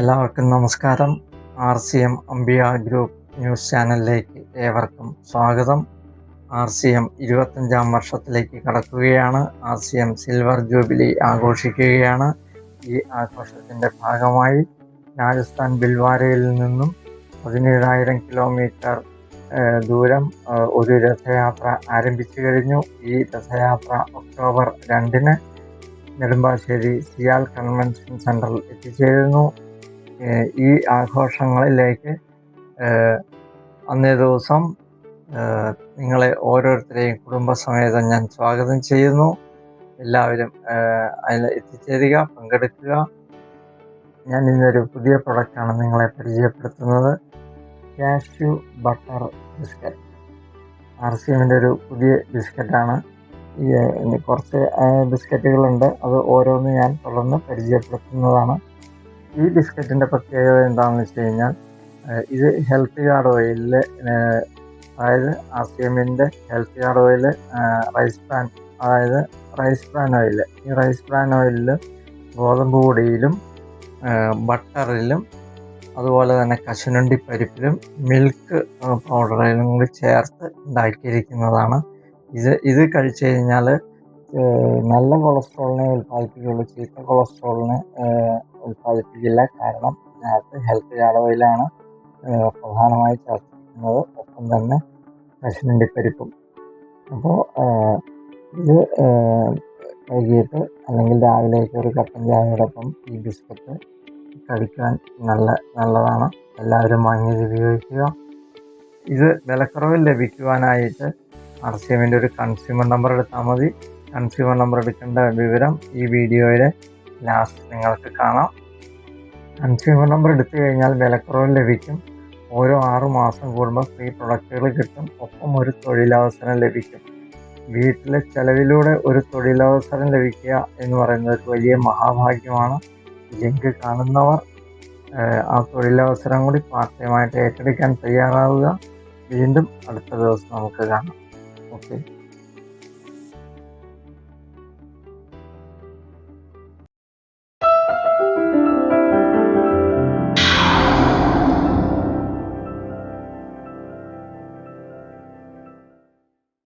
എല്ലാവർക്കും നമസ്കാരം. R C M Ambiya group news ചാനലിലേക്ക് ഏവർക്കും സ്വാഗതം. ആർ സി എം ഇരുപത്തഞ്ചാം വർഷത്തിലേക്ക് കടക്കുകയാണ്. R C M silver jubilee ആഘോഷിക്കുകയാണ്. ഈ ആഘോഷത്തിന്റെ ഭാഗമായി രാജസ്ഥാൻ ബിൽവാരയിൽ നിന്നും പതിനേഴായിരം കിലോമീറ്റർ ദൂരം ഒരു രഥയാത്ര ആരംഭിച്ചു കഴിഞ്ഞു. ഈ രഥയാത്ര ഒക്ടോബർ രണ്ടിന് നെടുമ്പാശ്ശേരി സിയാൽ കൺവെൻഷൻ സെന്ററിൽ എത്തിച്ചേരുന്നു. ഈ ആഘോഷങ്ങളിലേക്ക് അന്നേ ദിവസം നിങ്ങളെ ഓരോരുത്തരെയും കുടുംബസമേതം ഞാൻ സ്വാഗതം ചെയ്യുന്നു. എല്ലാവരും അതിൽ എത്തിച്ചേരുക പങ്കെടുക്കുക. ഞാൻ ഇന്നൊരു പുതിയ പ്രൊഡക്റ്റാണ് നിങ്ങളെ പരിചയപ്പെടുത്തുന്നത്. Cashew butter biscuit. R C എമ്മിന്റെ ഒരു പുതിയ ബിസ്ക്കറ്റാണ്. കുറച്ച് ബിസ്ക്കറ്റുകളുണ്ട്. അത് ഓരോന്ന് ഞാൻ തുടർന്ന് പരിചയപ്പെടുത്തുന്നതാണ്. ഈ ബിസ്ക്കറ്റിന്റെ പ്രത്യേകത എന്താണെന്ന് വെച്ച് കഴിഞ്ഞാൽ ഇത് ഹെൽത്ത് കാർഡ് ഓയിലിൽ അതായത് എമ്മിന്റെ health card oil rice bran അതായത് റൈസ് ബ്രാൻ ഓയിൽ. ഈ റൈസ് ബ്രാൻ ഓയിലിൽ ഗോതമ്പ് പൊടിയിലും ബട്ടറിലും അതുപോലെ തന്നെ കശുനണ്ടി പരിപ്പിലും മിൽക്ക് പൗഡറിലും കൂടി ചേർത്ത് ഉണ്ടാക്കിയിരിക്കുന്നതാണ് ഇത് ഇത് കഴിച്ചു കഴിഞ്ഞാൽ നല്ല കൊളസ്ട്രോളിനെ ഉൽപ്പാദിപ്പിക്കുകയുള്ളൂ. ചീത്ത കൊളസ്ട്രോളിനെ ഉൽപ്പാദിപ്പിക്കില്ല. കാരണം ഇതിനകത്ത് ഹെൽത്ത് കാർഡ് ഓയിലാണ് പ്രധാനമായി ചേർത്തിരിക്കുന്നത് ഒപ്പം തന്നെ കശുനണ്ടിപ്പരിപ്പും അപ്പോൾ ഇത് വൈകിട്ട് അല്ലെങ്കിൽ രാവിലെ ഒരു കട്ടൻ ചായയോടൊപ്പം ഈ ബിസ്ക്കറ്റ് കഴിക്കാൻ നല്ല നല്ലതാണ്. എല്ലാവരും വാങ്ങിയത് ഉപയോഗിക്കുക. ഇത് വിലക്കുറവിൽ ലഭിക്കുവാനായിട്ട് സി എമ്മിന്റെ ഒരു കൺസ്യൂമർ നമ്പർ എടുത്താൽ മതി. കൺസ്യൂമർ നമ്പർ എടുക്കേണ്ട വിവരം ഈ വീഡിയോയിലെ ലാസ്റ്റ് നിങ്ങൾക്ക് കാണാം. കൺസ്യൂമർ നമ്പർ എടുത്തു കഴിഞ്ഞാൽ വിലക്കുറവ് ലഭിക്കും. ഓരോ ആറു മാസം കൂടുമ്പോൾ ഫ്രീ പ്രൊഡക്റ്റുകൾ കിട്ടും. ഒപ്പം ഒരു തൊഴിലവസരം ലഭിക്കും. വീട്ടിലെ ചെലവിലൂടെ ഒരു തൊഴിലവസരം ലഭിക്കുക എന്ന് പറയുന്നത് ഒരു വലിയ മഹാഭാഗ്യമാണ്. ലിങ്ക് കാണുന്നവർ ആ തൊഴിലവസരം കൂടി പാർട്ട് ടൈമായിട്ട് ഏറ്റെടുക്കാൻ തയ്യാറാവുക. വീണ്ടും അടുത്ത ദിവസം നമുക്ക് കാണാം. Okay.